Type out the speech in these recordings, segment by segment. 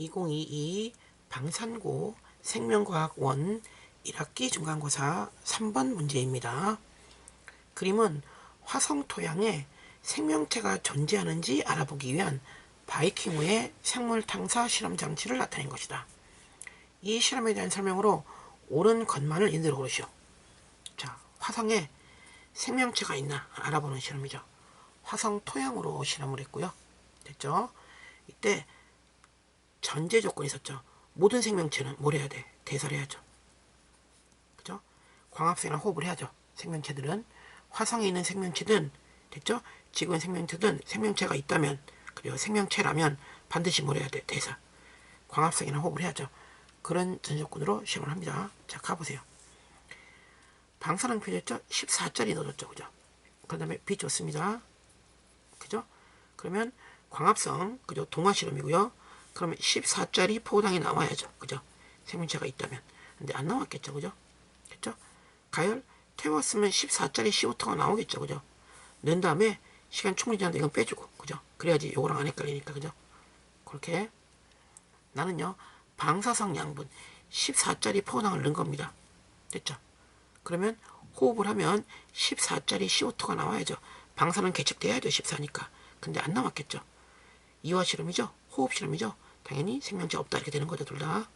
2022 방산고 생명과학원 1학기 중간고사 3번 문제입니다. 그림은 화성 토양에 생명체가 존재하는지 알아보기 위한 바이킹호의 생물 탐사 실험 장치를 나타낸 것이다. 이 실험에 대한 설명으로 옳은 것만을 인대로 고르시오. 자, 화성에 생명체가 있나 알아보는 실험이죠. 화성 토양으로 실험을 했고요. 됐죠? 이때 전제 조건이 있었죠. 모든 생명체는 뭘 해야 돼? 대사를 해야죠. 그죠? 광합성이나 호흡을 해야죠. 생명체들은 화성에 있는 생명체든 됐죠? 지구의 생명체든 생명체가 있다면 그리고 생명체라면 반드시 뭘 해야 돼? 대사. 광합성이나 호흡을 해야죠. 그런 전조건으로 시험을 합니다. 자, 가보세요. 방사능 표시했죠? 14짜리 넣어줬죠. 그죠? 그 다음에 빛 좋습니다. 그죠? 그러면 광합성, 그죠? 동화 실험이고요. 그러면 14짜리 포당이 나와야죠. 그죠? 생명체가 있다면. 근데 안 나왔겠죠. 그죠? 됐죠? 가열 태웠으면 14짜리 CO2가 나오겠죠. 그죠? 넣은 다음에 시간 충분히 지났는데 이건 빼주고. 그죠? 그래야지 요거랑 안 헷갈리니까. 그죠? 그렇게 나는요. 방사성 양분 14짜리 포당을 넣은 겁니다. 됐죠? 그러면 호흡을 하면 14짜리 CO2가 나와야죠. 방사능 개척돼야죠. 14니까. 근데 안 나왔겠죠. 이화 실험이죠. 호흡 실험이죠. 당연히 생명체 없다 이렇게 되는 거죠. 둘 다.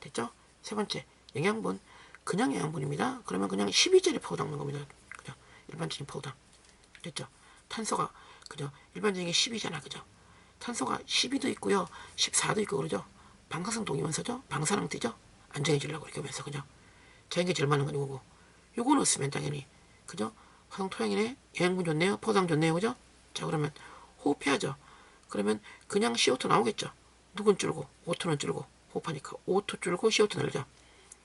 됐죠? 세 번째 영양분 그냥 영양분입니다. 그러면 그냥 12짜리 포당 넣는 겁니다. 그죠? 일반적인 포당. 됐죠? 탄소가 그죠? 일반적인 게 10이잖아. 그죠? 탄소가 12도 있고요. 14도 있고 그러죠. 방사성 동위원소죠. 방사능 뜨죠. 안정해지려고 이렇게 하면서 그죠? 자연계 제일 많은 건 이거고 요거 넣었으면 당연히 그죠? 화성 토양이네 영양분 좋네요. 포당 좋네요. 그죠? 자 그러면 호흡해야죠. 그러면 그냥 CO2 나오겠죠. 누군 줄고 O2는 줄고 호흡하니까 O2 줄고 CO2 늘죠.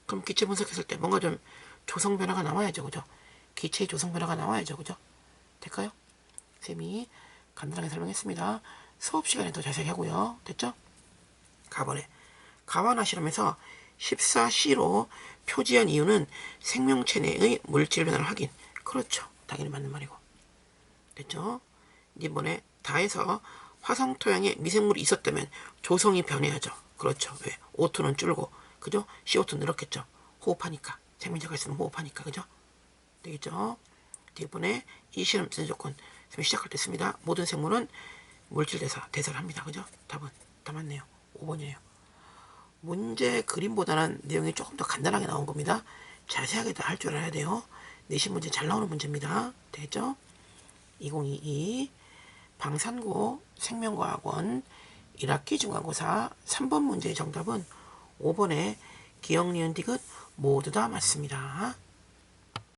그럼 기체 분석했을 때 뭔가 좀 조성 변화가 나와야죠. 그죠? 기체의 조성 변화가 나와야죠. 그죠? 될까요? 쌤이 간단하게 설명했습니다. 수업 시간에 더 자세히 하고요. 됐죠? 가번에 가와나 실험에서 14C로 표지한 이유는 생명체 내의 물질 변화를 확인. 그렇죠. 당연히 맞는 말이고. 됐죠? 이번에 다해서 화성 토양에 미생물이 있었다면 조성이 변해야죠. 그렇죠. 왜? O2는 줄고, 그죠? CO2 늘었겠죠. 호흡하니까. 생명체가 있으면 호흡하니까. 그죠? 되겠죠? 이번에 이 실험 전제 조건 시작할 때 씁니다. 모든 생물은 물질 대사, 대사를 합니다. 그죠? 답은 다 맞네요. 5번이에요. 문제 그림보다는 내용이 조금 더 간단하게 나온 겁니다. 자세하게 다 할 줄 알아야 돼요. 내신 문제 잘 나오는 문제입니다. 되겠죠? 2022 방산고 생명과학원 1학기 중간고사 3번 문제의 정답은 5번에 기억, 니은, 디귿 모두 다 맞습니다.